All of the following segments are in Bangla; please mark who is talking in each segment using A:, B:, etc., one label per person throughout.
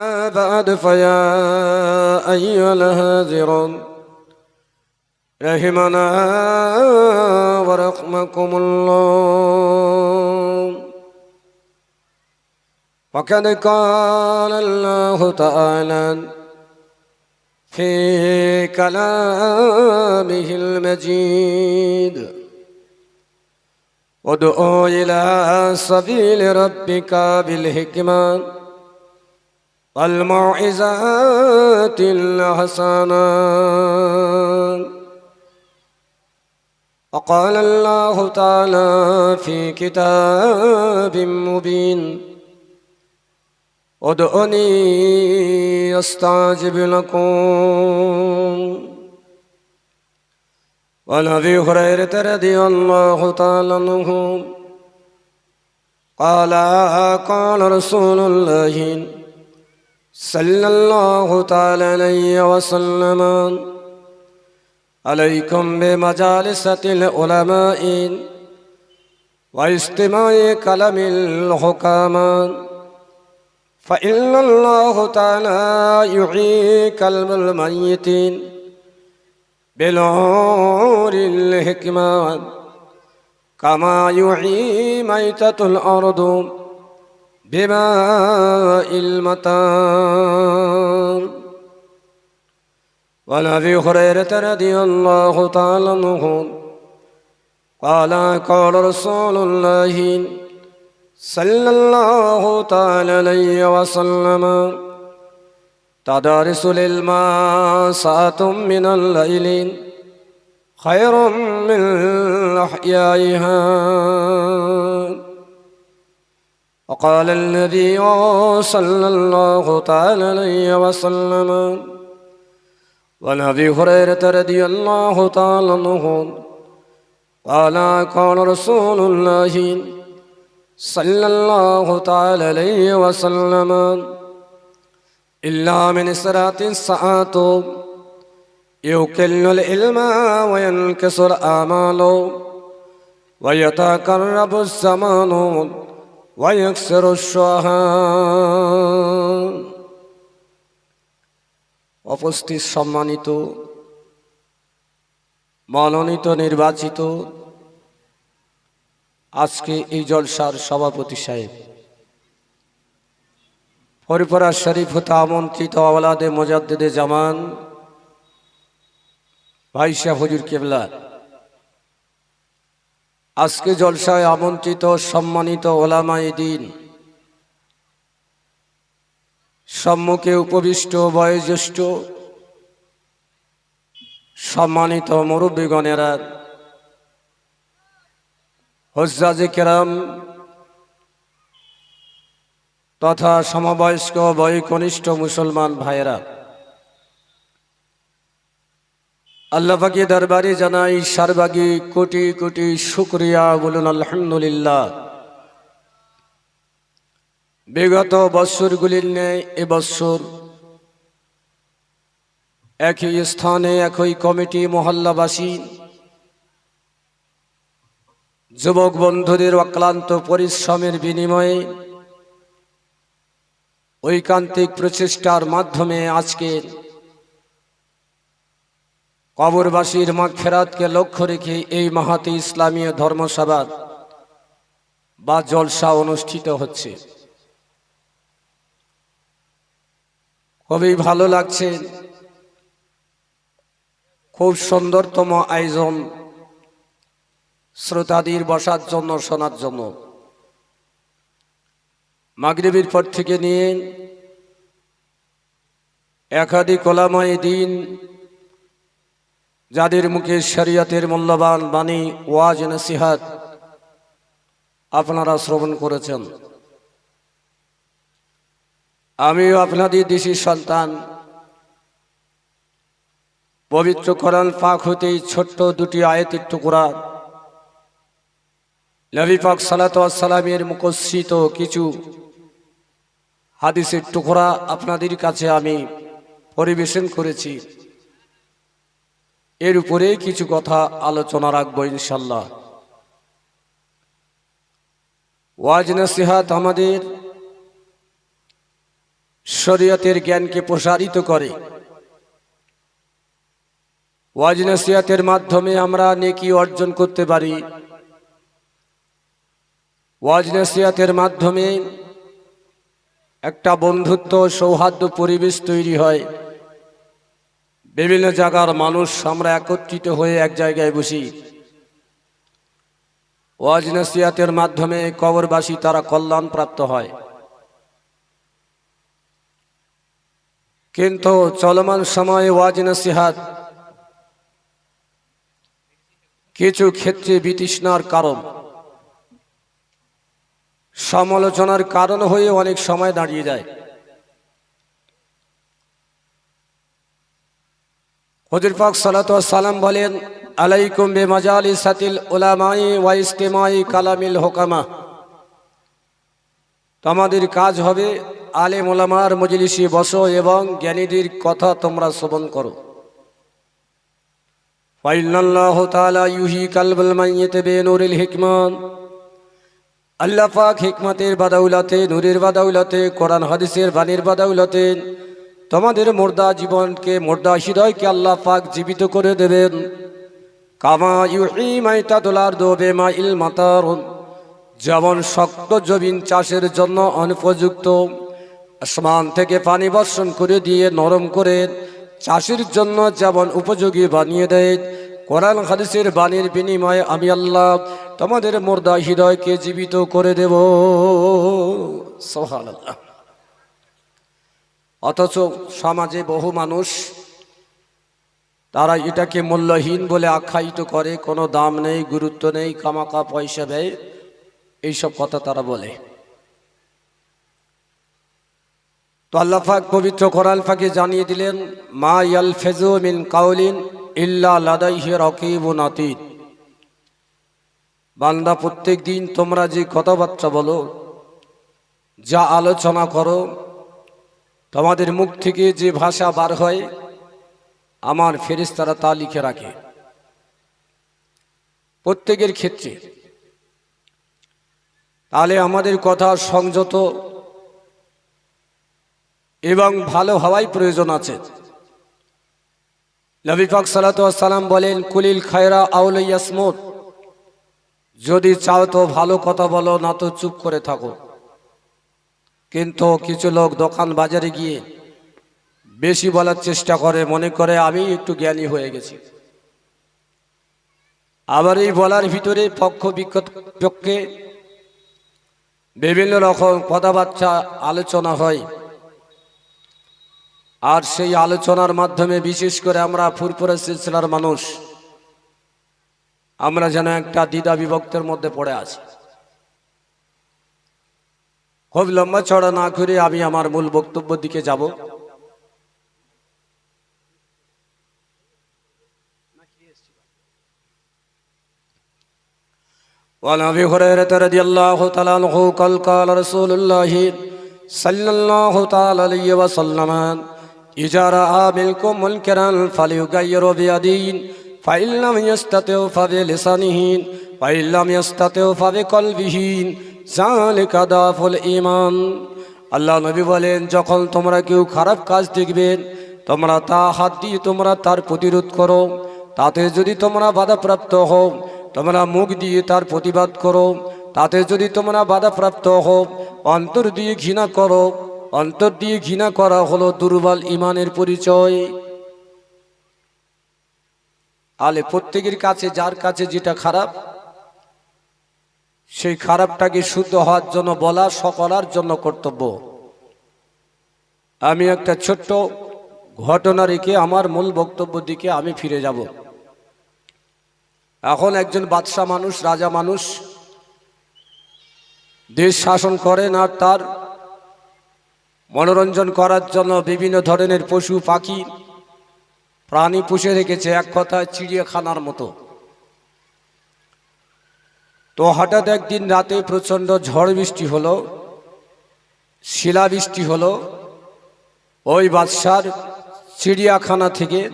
A: بعد فيا أيها الهاجرون رحمنا ورحمكم الله. وقد قال الله تعالى في كلامه المجيد ادعو إلى سبيل ربك بالحكمة والموعظة الحسنة. وقال الله تعالى في كتاب مبين ادعوني استجب لكم. وعن أبي هريرة رضي الله تعالى عنه قال قال رسول الله صلى الله تعالى عليه وسلم عليكم بمجالسة العلماء واستماع كلام الحكام. فإن الله تعالى يحيي كلم الميتين بنور الحكمة كما يحيي ميتة الأرض. بماء المطر وعن أبي هريرة رضي الله تعالى عنه قال قال رسول الله صلى الله تعالى عليه وسلم تدارس للماء ساعة من الليل خير من أحيائها وقال النبي صلى الله تعالى عليه وسلم وعن ابي هريرة رضي الله تعالى عنه قال قال رسول الله صلى الله تعالى عليه وسلم إلا من سرات الساعات يكل العلم وينكسر آمال ويتقرب الزمان. ويكسر الشهان উপস্থিত সম্মানিত মনোনীত নির্বাচিত আজকে এই জলসার সভাপতি সাহেব হরিপরা শরীফ হতে আমন্ত্রিত আওলাদে মোজাদ্দেদে জামান ভাই শাহ হজুর কেবলা আজকে জলসায় আমন্ত্রিত, সম্মানিত ওলামাই দিন। সম্মুখে উপবিষ্ট, বয়োজ্যেষ্ঠ, সম্মানিত মুরব্বীগণেরা হজ্জাজে কেরাম তথা সমবয়স্ক, বয়কনিষ্ঠ মুসলমান ভাইয়েরা আল্লাহাকে দরবারে জানাই সারবাগি কোটি কোটি শুক্রিয়া বলুন, আলহামদুলিল্লাহ। বিগত বৎসরগুলির ন্যায় এবছর একই স্থানে একই কমিটি মহল্লাবাসী, যুবক বন্ধুদের অক্লান্ত পরিশ্রমের বিনিময়ে ঐকান্তিক প্রচেষ্টার মাধ্যমে আজকে কবরবাসীর মাগ ফেরাতকে লক্ষ্য রেখে এই মাহাতি ইসলামীয় ধর্মসভা বা জলসা অনুষ্ঠিত হচ্ছে। খুবই ভালো লাগছে। খুব সুন্দরতম আয়োজন শ্রোতাদির বসার জন্য, শোনার জন্য। মাগরিবির পর থেকে নিয়ে একাধিক ওলামাই দিন যাদের মুখে শরিয়তের মূল্যবান বাণী, ওয়াজ, নসিহাত আপনারা শ্রবণ করেছেন। আমিও আপনাদের দেশের সন্তান। পবিত্র কোরআন পাক হতেই ছোট্ট দুটি আয়তের টুকরা। নবী পাক সালাতামের মুখশ্রিত কিছু হাদিসের টুকরা আপনাদের কাছে আমি পরিবেশন করেছি। এর উপরে কিছু কথা আলোচনা রাখব ইনশাল্লাহ। ওয়াজ নসিহাত আমাদের শরীয়তের জ্ঞানকে প্রসারিত করে। ওয়াজ নসিহাতের মাধ্যমে আমরা নেকি অর্জন করতে পারি। ওয়াজ নসিহাতের মাধ্যমে একটা বন্ধুত্ব, সৌহার্দ্য পরিবেশ তৈরি হয়। বিভিন্ন জায়গার মানুষ আমরা একত্রিত হয়ে এক জায়গায় বসি। ওয়াজ নসিহাতের মাধ্যমে কবরবাসী তারা কল্যাণ প্রাপ্ত হয়। কিন্তু চলমান সময়ে ওয়াজ নসিহাত কিছু ক্ষেত্রে বিতৃষ্ণার কারণ। সমালোচনার কারণ হয়ে অনেক সময় দাঁড়িয়ে যায়। হজুর পাক সালাম বলেন, আলাইকুম বে মাজালি সাতিল ওলামাই ওয়া ইস্তেমাই কালামিল হোকামা। তোমাদের কাজ হবে আলে মোলামার মজলিসি বসো এবং জ্ঞানীদের কথা তোমরা শ্রবণ করো। ফাইনাল্লাহ তাআলা ইউহি কালবুল মাইয়িত বেনুরিল হিকমান। আল্লাহ পাক হিকমতের বাদাউলাতে, নূরের বাদাউলাতে, কোরআন হাদিসের বাণীর বাদাউলাতে তোমাদের মোর্দা জীবনকে, মোর্দা হৃদয়কে আল্লাহ পাক জীবিত করে দেবেন। কামা ইউহি মাইতাদুলার দোবে মা ইল মাতার যেমন শক্ত জমিন চাষের জন্য অনুপযুক্ত। আসমান থেকে পানি বর্ষণ করে দিয়ে নরম করে চাষের জন্য যেমন উপযোগী বানিয়ে দেয়। কোরআন হাদিসের বাণীর বিনিময়ে আমি আল্লাহ তোমাদের মোর্দা হৃদয়কে জীবিত করে দেব। সোহান আল্লাহ অথচ সমাজে বহু মানুষ, তারা এটাকে মূল্যহীন বলে আখ্যায়িত করে, কোনো দাম নেই, গুরুত্ব নেই কামাকা পয়সা দেয়, এইসব কথা তারা বলে। তো আল্লাহ পাক পবিত্র কোরআন পাকে জানিয়ে দিলেন, মা ইয়াল ফেজু মিন কাউলিন ইল্লা লাদাইহি রকিবুন আতীদ বান্দা প্রত্যেক দিন তোমরা যে কথাবার্তা বলো, যা আলোচনা করো তোমাদের মুখ থেকে যে ভাষা বার হয়, আমার ফেরেশতারা তা লিখে রাখে। প্রত্যেকের ক্ষেত্রে। তাহলে আমাদের কথা সংযত এবং ভালো হওয়াই প্রয়োজন আছে। নবী পাক সালাম বলেন, কুলিল খায়রা আউলাইয়াসমত যদি চাও তো ভালো কথা বলো, না তো চুপ করে থাকো। কিন্তু কিছু লোক দোকান বাজারে গিয়ে বেশি বলার চেষ্টা করে, মনে করে আমি একটু জ্ঞানী হয়ে গেছি। আবার এই বলার ভিতরে পক্ষ বিক্ষে বিভিন্ন রকম কথাবার্তা আলোচনা হয়। আর সেই আলোচনার মাধ্যমে বিশেষ করে আমরা ফুরপুরা সিলসিলার মানুষ, আমরা যেন একটা দ্বিধা বিভক্তের মধ্যে পড়ে আছি। খুব লম্বা চড়া না করে আমি আমার মূল বক্তব্য দিকে যাব وعن ابي هريره رضي الله تعالى عنه قال قال رسول الله صلى الله تعالى عليه وسلم اذا راى منكم منكرا فليغير بيده فان لم يستطع فبلسانه فان لم يستطع فبقلبه জালিকা দাফুল ইমান আল্লাহ নবী বলেন, যখন তোমরা কেউ খারাপ কাজ দেখবে, তোমরা তা হাত দিয়ে তোমরা তার প্রতিরোধ করো। তাতে যদি তোমরা বাধাপ্রাপ্ত হও, তোমরা মুখ দিয়ে তার প্রতিবাদ করো। তাতে যদি তোমরা বাধাপ্রাপ্ত হও, অন্তর দিয়ে ঘৃণা করো। অন্তর দিয়ে ঘৃণা করা হলো দুর্বল ইমানের পরিচয়। আলে প্রত্যেকের কাছে, যার কাছে যেটা খারাপ সেই খারাপটাকে শুদ্ধ হওয়ার জন্য বলা, সকলার জন্য কর্তব্য। আমি একটা ছোট্ট ঘটনা রেখে আমার মূল বক্তব্য দিকে আমি ফিরে যাব। এখন একজন বাদশাহ মানুষ, রাজা মানুষ, দেশ শাসন করেন আর তার মনোরঞ্জন করার জন্য বিভিন্ন ধরনের পশু পাখি প্রাণী পুষে রেখেছে, এক কথায় চিড়িয়াখানার মতো। তো হঠাৎ একদিন রাতে প্রচণ্ড ঝড় বৃষ্টি হলো, শিলাবৃষ্টি হলো, ওই বাদশার চিড়িয়াখানা থেকে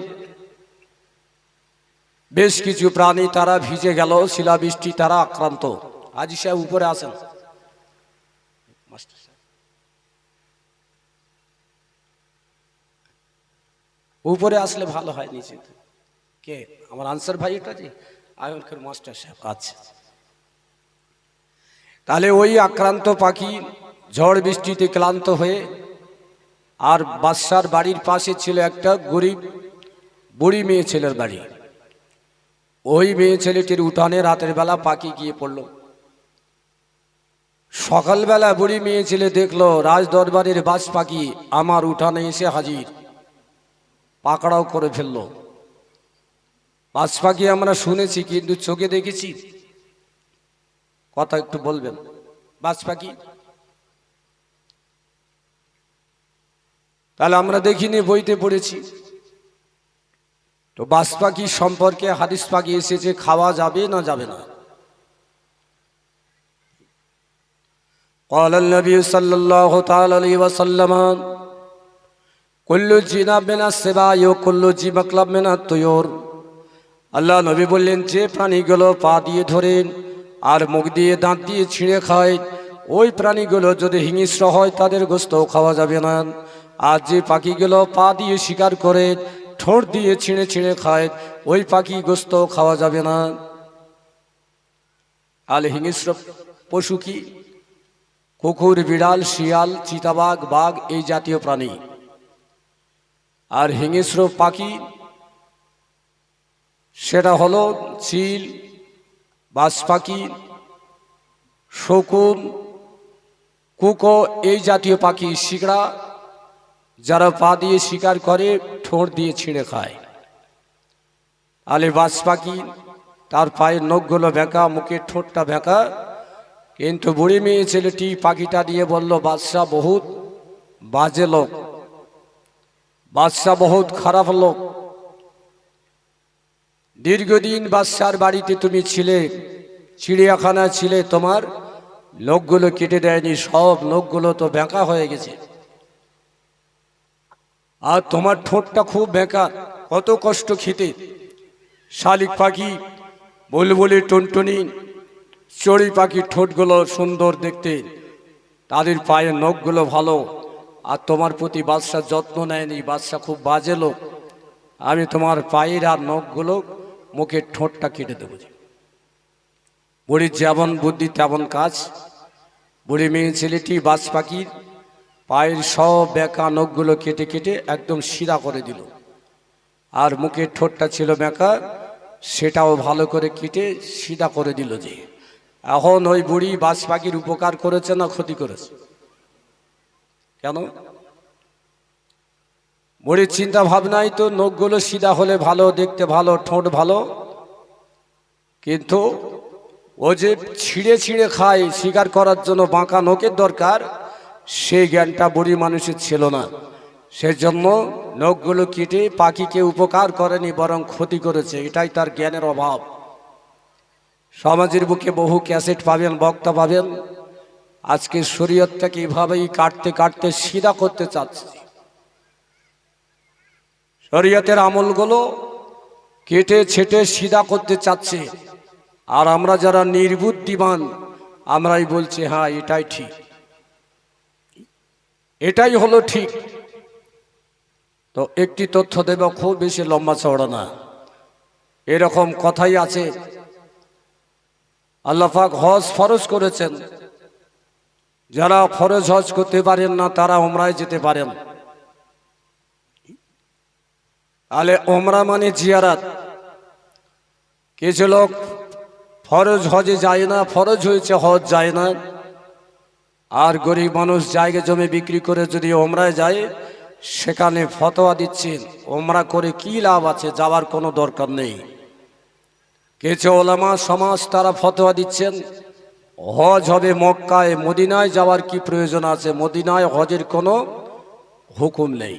A: বেশ কিছু প্রাণী তারা ভিজে গেল, শিলাবৃষ্টি তারা আক্রান্ত। আজি সাহেব উপরে আসেন। উপরে আসলে ভালো হয় নিচে কে? আমার আনসার ভাই এটা যে? আয়নকের মাস্টার সাহেব। আচ্ছা। তাহলে ওই আক্রান্ত পাখি ঝড় বৃষ্টিতে ক্লান্ত হয়ে আর বাদশার বাড়ির পাশে ছিল একটা গরিব বুড়ি মেয়ে ছেলের বাড়ি। ওই মেয়ে ছেলেটির উঠানে রাতের বেলা পাখি গিয়ে পড়ল। সকালবেলা বুড়ি মেয়ে ছেলে দেখল রাজ দরবারের বাস পাখি আমার উঠানে এসে হাজির। পাকড়াও করে ফেলল। বাস পাখি আমরা শুনেছি, কিন্তু চোখে দেখেছি কথা একটু বলবেন বাস পাখি তাহলে আমরা দেখিনি বইতে পড়েছি তো বাস পাখি সম্পর্কে হাদিস পাখি এসেছে খাওয়া যাবে না যাবে না قال النبي صلى الله تعالى عليه وسلم كل جناب من السباع وكل جمقلب من الطيور আল্লাহ নবী বললেন যে প্রাণীগুলো পা দিয়ে ধরেন আর মুখ দিয়ে দাঁত দিয়ে ছিঁড়ে খায়। ওই প্রাণীগুলো যদি হিংস্র হয়, তাদের গোস্ত খাওয়া যাবে না। আর যে পাখিগুলো পা দিয়ে শিকার করে, ঠোঁট দিয়ে ছিঁড়ে ছিঁড়ে খায়, ওই পাখি গোস্ত খাওয়া যাবে না। আর হিংস্র পশু কি? কুকুর, বিড়াল, শিয়াল, চিতাবাঘ, বাঘ, এই জাতীয় প্রাণী। আর হিংস্র পাখি, সেটা হলো চিল বাস পাখি শকুন, কুকো, এই জাতীয় পাখি শিকড়া, যারা পা দিয়ে শিকার করে, ঠোঁট দিয়ে ছিঁড়ে খায়। আলে বাস পাখি তার পায়ের নখগুলো বেঁকা মুখের ঠোঁটটা বেঁকা কিন্তু বুড়ি মেয়ে ছেলেটি পাখিটা দিয়ে বলল বাদশাহ বহুত বাজে লোক। বাদশাহ বহুত খারাপ লোক। দীর্ঘদিন বাদশার বাড়িতে তুমি ছিলে চিড়িয়াখানা ছিলে, তোমার লোকগুলো কেটে দেয়নি, সব লোকগুলো তো বেঁকা হয়ে গেছে। আর তোমার ঠোঁটটা খুব বেঁকা, কত কষ্ট খেতে। শালিক পাখি, বুলবুলি, টুনটুনি চড়ি পাখির ঠোঁটগুলো সুন্দর দেখতে। তাদের পায়ের নখগুলো ভালো, আর তোমার প্রতি বাদশাহ যত্ন নেয়নি বাদশাহ খুব বাজে লোক। আমি তোমার পায়ের আর নখগুলো মুখের ঠোঁটটা কেটে দেবো বুড়ির যেমন বুদ্ধি, তেমন কাজ। বুড়ি মেয়ে ছেলেটি বাজ পাখির পায়ের সব বেঁকা নখগুলো কেটে কেটে একদম সিধা করে দিল। আর মুখের ঠোঁটটা ছিল বেঁকা, সেটাও ভালো করে কেটে সিধা করে দিল যে। এখন ওই বুড়ি বাজ পাখির উপকার করেছে না ক্ষতি করেছে? কেন? বুড়ির চিন্তা ভাবনাই তো নখগুলো সিধা হলে ভালো, দেখতে ভালো, ঠোঁট ভালো। কিন্তু ও যে ছিঁড়ে ছিঁড়ে খায়, শিকার করার জন্য বাঁকা নখের দরকার, সেই জ্ঞানটা বুড়ি মানুষের ছিল না। সেজন্য নখগুলো কেটে পাখিকে উপকার করেনি, বরং ক্ষতি করেছে। এটাই তার জ্ঞানের অভাব। সমাজের বুকে বহু ক্যাসেট পাবেন, বক্তা পাবেন। আজকে শরীয়তটাকে এইভাবেই কাটতে কাটতে সিধা করতে চাচ্ছে। শরীয়তের আমলগুলো কেটে ছেটে সিধা করতে চাচ্ছে। আর আমরা যারা নির্বুদ্ধিমান, আমরাই বলছি হ্যাঁ এটাই ঠিক। এটাই হলো ঠিক। তো একটি তথ্য দেব, খুব বেশি লম্বা চওড়া না। এরকম কথাই আছে। আল্লাহাক হজ ফরজ করেছেন। যারা ফরজ হজ করতে পারেন না, তারা ওমরায় যেতে পারেন। তাহলে ওমরা মানে জিয়ারাত। কিছু লোক ফরজ হজে যায় না, ফরজ হয়েছে হজ যায় না। আর গরিব মানুষ জায়গা জমি বিক্রি করে যদি ওমরায় যায়, সেখানে ফতোয়া দিচ্ছেন। ওমরা করে কি লাভ আছে যাওয়ার কোনো দরকার নেই। কিছু ওলামা সমাজ তারা ফতোয়া দিচ্ছেন, হজ হবে মক্কায়, মদিনায় যাওয়ার কি প্রয়োজন আছে? মদিনায় হজের কোনো হুকুম নেই।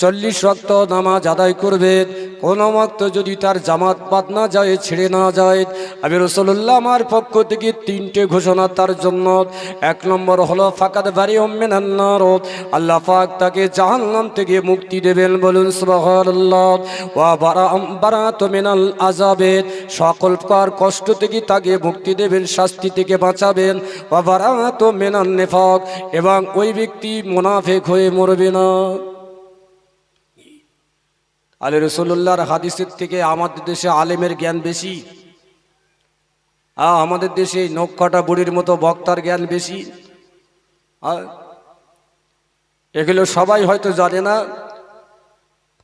A: চল্লিশ রক্ত নামাজ আদায় করবে। কোন মক্ত যদি তার জামাত বাদ না যায়, ছেড়ে না যায়, আমি রসুল্লাহ আমার পক্ষ থেকে তিনটে ঘোষণা তার জন্য। এক নম্বর হলো ফাঁকাত বাড়ি অম্মেনান্নার আল্লাহ পাক তাকে জাহান্নাম থেকে মুক্তি দেবেন বলুন, সুবহানাল্লাহ। ওয়া বারাত মিনাল আযাবের সকল প্রকার কষ্ট থেকে তাকে মুক্তি দেবেন, শাস্তি থেকে বাঁচাবেন। ওয়া বারাত মিনান নিফাক। এবং ওই ব্যক্তি মুনাফিক হয়ে মরবে না। আলী রসুল্লাহর হাদিসের থেকে আমাদের দেশে আলেমের জ্ঞান বেশি। আ, আমাদের দেশে নখ কাটা বুড়ির মতো বক্তার জ্ঞান বেশি। আ, এগুলো সবাই হয়তো জানে না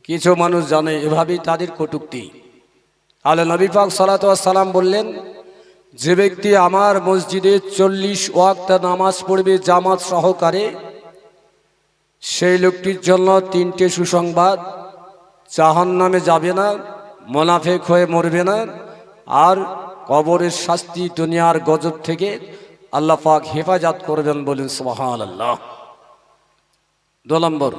A: কিছু মানুষ জানে এভাবেই তাদের কটুক্তি। আলে নবী পাক সালাম বললেন যে ব্যক্তি আমার মসজিদে চল্লিশ ওয়াক্ত নামাজ পড়বে জামাত সহকারে সেই লোকটির জন্য তিনটে সুসংবাদ জাহান নামে যাবে না, মোনাফেক হয়ে মরবে না, আর কবরের শাস্তি দুনিয়ার গজব থেকে আল্লাহ পাক হেফাজত করবেন বলেন সোহান আল্লাহ দু নম্বর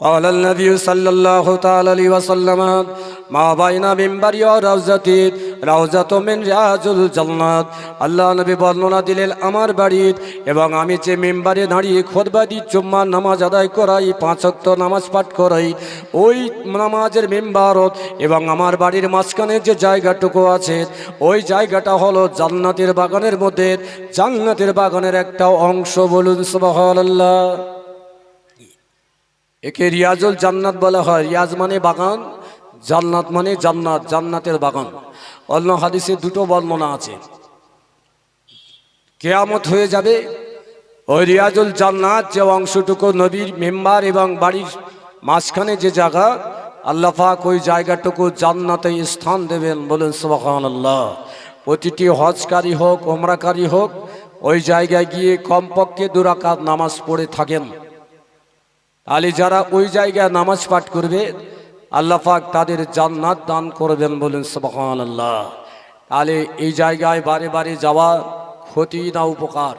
A: قال النبي صلى الله تعالى عليه وسلم ما بين منبري وروزتي روزة من رياض الجنات আল্লাহ নবী বর্ণনা দিলেন আমার বাড়ির এবং আমি যে মেম্বারে দাঁড়িয়ে খোদবা দিই জুম্মা নামাজ আদায় করাই পাঁচ ওয়াক্ত নামাজ পাঠ করাই ওই নামাজের মেম্বারত এবং আমার বাড়ির মাঝখানে যে জায়গাটুকু আছে ওই জায়গাটা হলো জান্নাতের বাগানের মধ্যে জান্নাতের বাগানের একটা অংশ বলুন সুবহানাল্লাহ একে রিয়াজুল জান্নাত বলা হয়। রিয়াজ মানে বাগান, জান্নাত মানে জান্নাত, জান্নাতের বাগান। অন্য হাদিসে দুটো বর্ণনা আছে। কেয়ামত হয়ে যাবে, ওই রিয়াজুল জান্নাত যে অংশটুকু নবীর মেম্বার এবং বাড়ির মাঝখানে যে জায়গা, আল্লাহ পাক ওই জায়গাটুকু জান্নাতে স্থান দেবেন বলেন সুবাহান আল্লাহ প্রতিটি হজকারী হোক ওমরাকারী হোক, ওই জায়গায় গিয়ে কমপক্ষে দুরাকাত নামাজ পড়ে থাকেন। তাহলে যারা ওই জায়গায় নামাজ পাঠ করবে, আল্লাহ পাক তাদের জান্নাত দান করবেন বলেন সুবহান আল্লাহ তাহলে এই জায়গায় বারে বারে যাওয়া ক্ষতি না উপকার।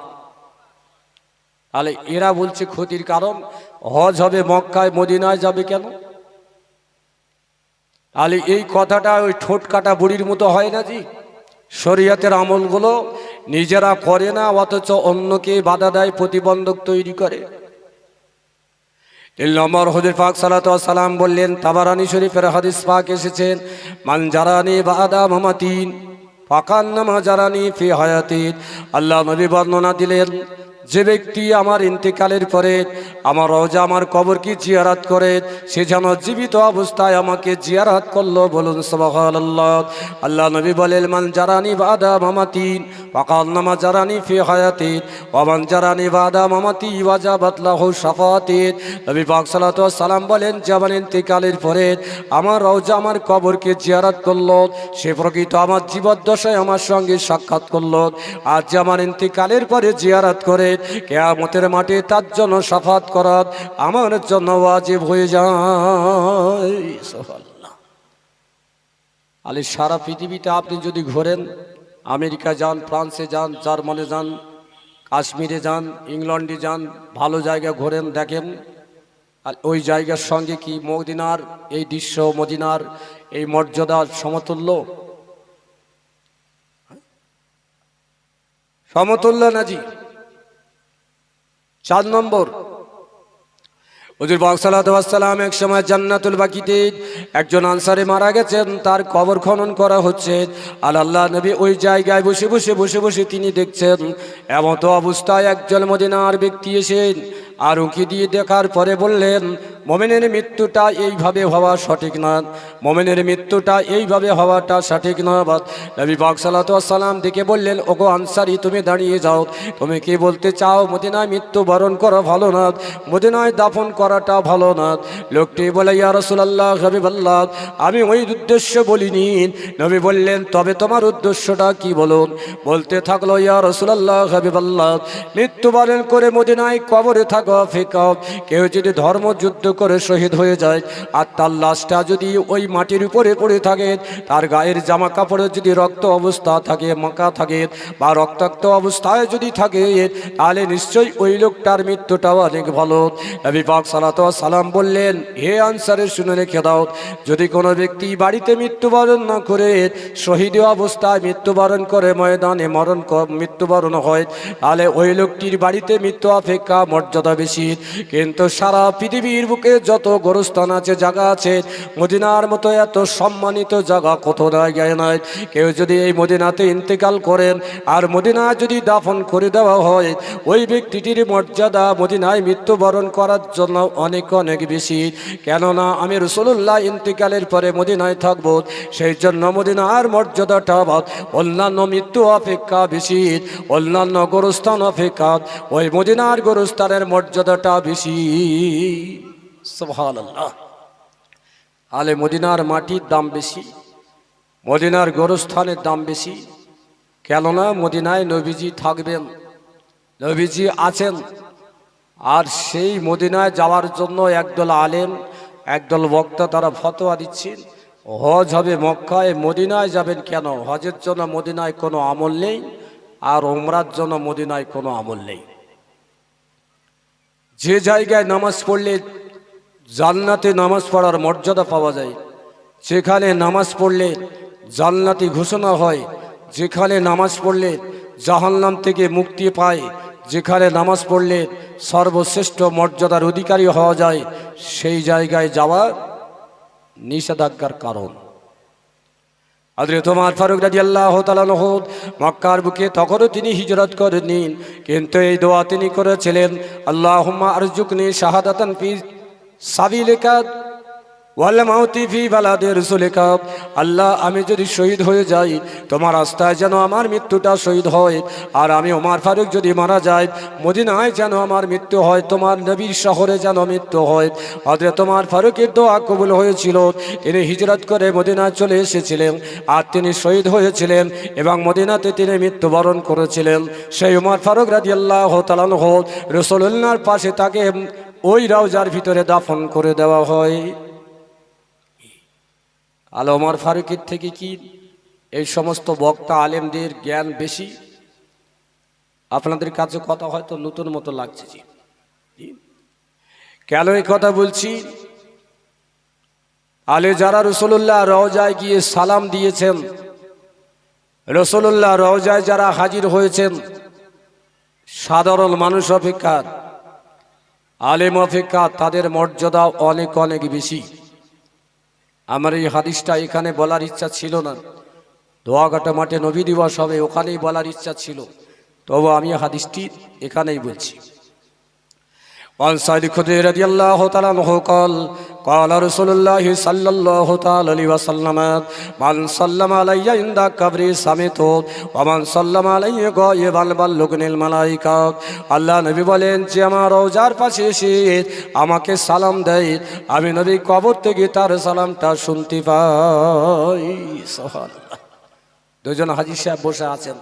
A: তাহলে এরা বলছে ক্ষতির কারণ, হজ হবে মক্কায়, মদিনায় যাবে কেন? তাহলে এই কথাটা ওই ঠোঁট কাটা বুড়ির মতো হয় না জি? শরীয়তের আমলগুলো নিজেরা করে না, অথচ অন্যকে বাধা দেয়, প্রতিবন্ধক তৈরি করে। তিন নম্বর হজুর পাক সালাত সালাম বললেন, তাবারানি শরীফের হাদিস পাক এসেছেন, মান জারানি বাদা মামাতিন, ফাকান্নামা জারানি ফি হায়াতিন। আল্লাহ নবী বর্ণনা দিলেন যে ব্যক্তি আমার ইন্তেকালের পরে আমার রোজা আমার কবরকে জিয়ারাত করে, সে যেন জীবিত অবস্থায় আমাকে জিয়ারাত করল, বলুন সুবহানাল্লাহ। আল্লাহ নবী বলেন, মান জারানি বাদা মামাতিন ফাকান নামা জারানি ফি হায়াতিন ওমান জারানি বাদা মামাতি ওয়াজাবাত লাহু শাফাতিন। নবী পাক আলাইহি সাল্লাম বলেন আমার ইন্তেকালের পরে আমার রওজা, আমার কবরকে জিয়ারাত করল, সে প্রকৃত আমার জীবদ্দশায় আমার সঙ্গে সাক্ষাৎ করল। যে আমার ইন্তেকালের পরে জিয়ারত করে কেয়ামতের মাঠে তার জন্য সাফাত করা আমার জন্য ওয়াজিব হয়ে যায়। আলি সারা পৃথিবীতে আপনি যদি ঘোরেন, আমেরিকা যান, ফ্রান্সে যান জার্মানে যান, কাশ্মীরে যান, ইংল্যান্ডে যান, ভালো জায়গা ঘোরেন, দেখেন, আর ওই জায়গার সঙ্গে কি মদিনার এই দৃশ্য, মদিনার এই মর্যাদার সমতুল্য? সমতুল্য নাজি চার নম্বর। হুজুর বাকসালাম এক সময় জান্নাতুল বাকিতে একজন আনসারে মারা গেছেন, তার কবর খনন করা হচ্ছে। আর আল্লাহ নবী ওই জায়গায় বসে বসে বসে বসে তিনি দেখছেন, এমত অবস্থায় একজন মদিনার ব্যক্তি এসেন আর উঁকি দিয়ে দেখার পরে বললেন, মোমেনের মৃত্যুটা এইভাবে হওয়া সঠিক না, মোমেনের মৃত্যুটা এইভাবে হওয়াটা সঠিক না। নবী বাকসালাম দেখে বললেন, ওগো আনসারি, তুমি দাঁড়িয়ে যাও, তুমি কি বলতে চাও, মদিনায় মৃত্যু বরণ করা ভালো না? মদিনায় দাফন করাটা ভালো না। লোকটি বলে, ইয়া রসুলাল্লাহ, হাবিবাল্লাহ, আমি ওই উদ্দেশ্য বলিনি। নবী বললেন, তবে তোমার উদ্দেশ্যটা কি বলুন? বলতে থাকল, ইয়া রসুলাল্লাহ, হাবিবাল্লাহ, মৃত্যুবরণ করে মদিনায় কবরে থাকো ফেকাও কেউ যদি ধর্মযুদ্ধ করে শহীদ হয়ে যায়, আর তার লাশটা যদি ওই মাটির উপরে পড়ে থাকে, তার গায়ের জামা কাপড়ে যদি রক্ত অবস্থা থাকে মাকা থাকে, বা রক্তাক্ত অবস্থায় যদি থাকে, তাহলে নিশ্চয়ই ওই লোকটার মৃত্যুটাও অনেক ভালো। নবী পাক সালাত সালাম বললেন, হে আনসারে শুনে রেখে দাও যদি কোনো ব্যক্তি বাড়িতে মৃত্যুবরণ না করে, শহীদ অবস্থায় মৃত্যুবরণ করে, ময়দানে মরণ মৃত্যুবরণ হয়, তাহলে ওই লোকটির বাড়িতে মৃত্যু অপেক্ষা মর্যাদা বেশি। কিন্তু সারা পৃথিবীর বুকে যত গোরস্থান আছে, জায়গা আছে, মদিনার মতো এত সম্মানিত জায়গা কত জায়গায় নয় কেউ যদি এই মদিনাতে ইন্তেকাল করেন, আর মদিনা যদি দাফন করে দেওয়া হয়, ওই ব্যক্তিটির মর্যাদা মদিনায় মৃত্যুবরণ করার জন্য অনেক অনেক বেশি। কেননা আমি রসুল্লাহ ইন্তেকালের পরে মদিনায় থাকব, সেই জন্য মদিনার মর্যাদাটা বা অন্যান্য মৃত্যু অপেক্ষা বেশি, অন্যান্য গোরস্থান অপেক্ষা, ওই মদিনার গোরস্থানের মর্যাদাটা বেশি। আলে মদিনার মাটির দাম বেশি, মদিনার গোরস্থানের দাম বেশি। কেননা মদিনায় নবীজি থাকবেন, নবীজি আছেন। আর সেই মদিনায় যাওয়ার জন্য একদল আলেম, একদল বক্তা তারা ফতোয়া দিচ্ছেন, হজ হবে মক্কায়, মদিনায় যাবেন কেন? হজের জন্য মদিনায় কোনো আমল নেই আর ওমরার জন্য মদিনায় কোনো আমল নেই। যে জায়গায় নামাজ পড়লে জান্নাতে নামাজ পড়ার মর্যাদা পাওয়া যায়, যেখানে নামাজ পড়লে জান্নাতি ঘোষণা হয়, যেখানে নামাজ পড়লে জাহান্নাম থেকে মুক্তি পায় যেখানে নামাজ পড়লে সর্বশ্রেষ্ঠ মর্যাদার অধিকারী হওয়া যায়, সেই জায়গায় যাওয়া নিষেধাজ্ঞার কারণ। আদরে তোমার ফারুক রাজি আল্লাহ তালানহদ মক্কার বুকে তখনও তিনি হিজরত করেননি, কিন্তু এই দোয়া তিনি করেছিলেন আল্লাহ আরজুকনি শাহাদাতান ফি সাবিলেকা আল্লাহ, আমি যদি শহীদ হয়ে যাই, তোমার রাস্তায় যেন আমার মৃত্যুটা শহীদ হয়, আর আমি ওমার ফারুক যদি মারা যায়, মদিনায় যেন আমার মৃত্যু হয়, তোমার নবীর শহরে যেন মৃত্যু হয়। আদরে তোমার ফারুকের দোয়া কবুল হয়েছিল, তিনি হিজরত করে মদিনায় চলে এসেছিলেন, আর তিনি শহীদ হয়েছিলেন এবং মদিনাতে তিনি মৃত্যুবরণ করেছিলেন। সেই উমার ফারুক রাজি আল্লাহ তালানহ রসুল্লাহর পাশে তাকে ওই রাউজার ভিতরে দাফন করে দেওয়া হয়। আল ওমর ফারুকের থেকে কি এই সমস্ত বক্তা আলেমদের জ্ঞান বেশি? আপনাদের কাছে কথা হয়তো নতুন মতো লাগছে জি। কেন এই কথা বলছি? আলে যারা রসুল্লাহ রওজায় গিয়ে সালাম দিয়েছেন রসুল্লাহ রওজায় যারা হাজির হয়েছেন, সাধারণ মানুষ অপেক্ষা, আলেম অপেক্ষা তাদের মর্যাদা অনেক অনেক বেশি। আমার এই হাদিসটা এখানে বলার ইচ্ছা ছিল না। দোয়াঘাটা মাঠে নবী দিবস হবে, ওখানেই বলার ইচ্ছা ছিল। তবু আমি হাদিসটি এখানেই বলছি। وعن سعيد الخدري رضي الله تعالى عنه قال قال رسول الله صلى الله تعالى عليه وسلم من سلم علي عند قبري سمعت ومن سلم علي غائبا بلغني الملائكة আল্লাহ নবী বলেন যে আমার রোজার পাশে এসে আমাকে সালাম দেয় আমি নবী কবর থেকে তার সালামটা শুনতে পাই সুবহানাল্লাহ দুজন হাজি সাহেব বসে আছেন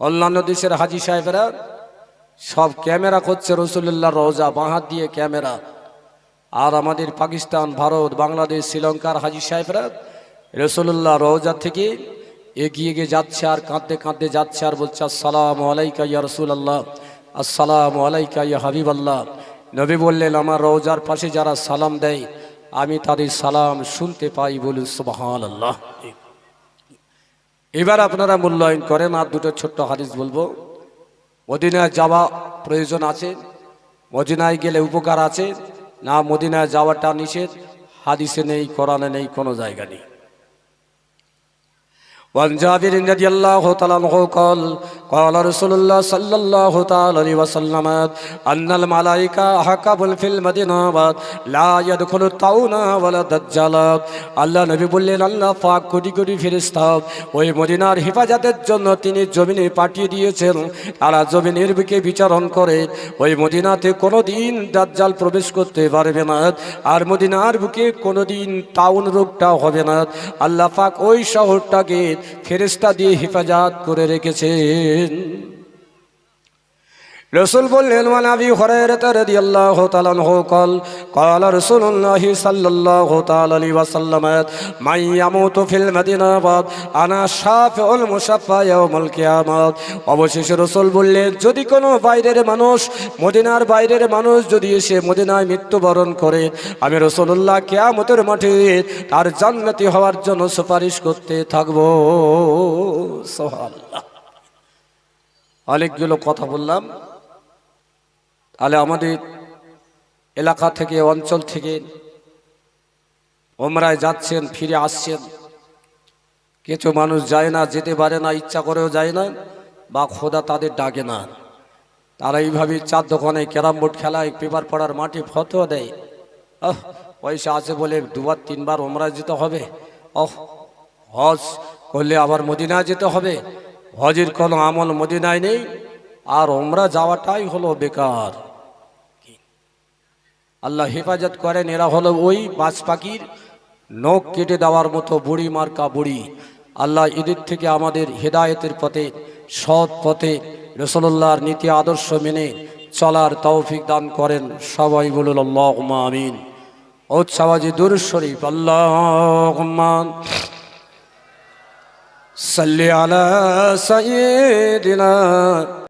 A: অন্যান্য দেশের হাজি সাহেবেরা সব ক্যামেরা করছে রসুল্লাহ রোজা বাঁহাত দিয়ে ক্যামেরা। আর আমাদের পাকিস্তান, ভারত, বাংলাদেশ, শ্রীলঙ্কার হাজি সাহেবরা রসুল্লাহ রোজা থেকে এগিয়ে গিয়ে যাচ্ছে আর কাঁদতে কাঁদতে যাচ্ছে আর বলছে, আসসালাম আলাইকা ইয়া রসুল্লাহ আসসালাম আলাইকা ইয়া হাবিব আল্লাহ নবী বললেন, আমার রোজার পাশে যারা সালাম দেয়, আমি তাদের সালাম শুনতে পাই বলুন সুবাহান আল্লাহ এবার আপনারা মূল্যায়ন করেন, আর দুটো ছোট্ট হাদিস বলব। মদিনায় যাওয়া প্রয়োজন আছে। মদিনায় গেলে উপকার আছে। না, মদিনায় যাওয়াটা নিষেধ। হাদিসে নেই, কোরআনে নেই, কোনো জায়গা নেই। وعن جابر رضي الله تعالى عنه قال قال رسول الله صلى الله تعالى عليه وسلم أن الملائكة حكم في المدينة لا يدخل الطاعون ولا دجال আল্লাহ নবী বললেন আল্লাহ পাক কোটি কোটি ফেরেশতা ওই মদিনার হেফাজতের জন্য তিনি জমিনে পাঠিয়ে দিয়েছেন তারা জমিনের বুকে বিচারণ করে ওই মদিনাতে কোনো দিন দাজ্জাল প্রবেশ করতে পারবে না আর মদিনার বুকে কোনো দিন টাউন রোগটা হবে না আল্লাহ পাক ওই শহরটাকে ফেরেস্তা দিয়ে হেফাজত করে রেখেছেন। রসুল বললেন ওয়ান আবি হুরায়রা রাদিয়াল্লাহু তাআলা আনহু قال قال رسول الله صلى الله تعالى عليه وسلم من يموت في المدينه انا شافع المشفى يوم القيامه অবশেষে রসুল বললেন যদি কোনো বাইরের মানুষ মদিনার বাইরের মানুষ যদি এসে মদিনায় মৃত্যুবরণ করে আমি রসুল্লাহ কেয়ামতের মাঠে তার জান্নাতি হওয়ার জন্য সুপারিশ করতে থাকবো সোহাল্লাহ অনেকগুলো কথা বললাম তাহলে আমাদের এলাকা থেকে, অঞ্চল থেকে ওমরায় যাচ্ছেন, ফিরে আসছেন। কিছু মানুষ যায় না, যেতে পারে না, ইচ্ছা করেও যায় না, বা খোদা তাদের ডাকে না। তারা এইভাবে চার দোকানে ক্যারাম বোর্ড খেলায়, পেপার পড়ার মাটি ফতোয়া দেয়। আহ, পয়সা আছে বলে দুবার, তিনবার ওমরায় যেতে হবে। অহ হজ করলে আবার মদিনায় যেতে হবে। হজের কোনো আমল মদিনায় নেই। আর ওমরা যাওয়াটাই হলো বেকার। আল্লাহ হেফাজত করেন, এরা হলো ওই বাজ পাখির নখ কেটে দেওয়ার মতো বুড়ি মার্কা বুড়ি। আল্লাহ এদের থেকে আমাদের হেদায়েতের পথে, সৎ পথে রসল্লাহর নীতি আদর্শ মেনে চলার তৌফিক দান করেন। সবাই বলুন আল্লাহ আমিন। উৎসাবাজি দুর শরীফ আল্লাহ সাল্লি আলা সাইয়্যিদিনা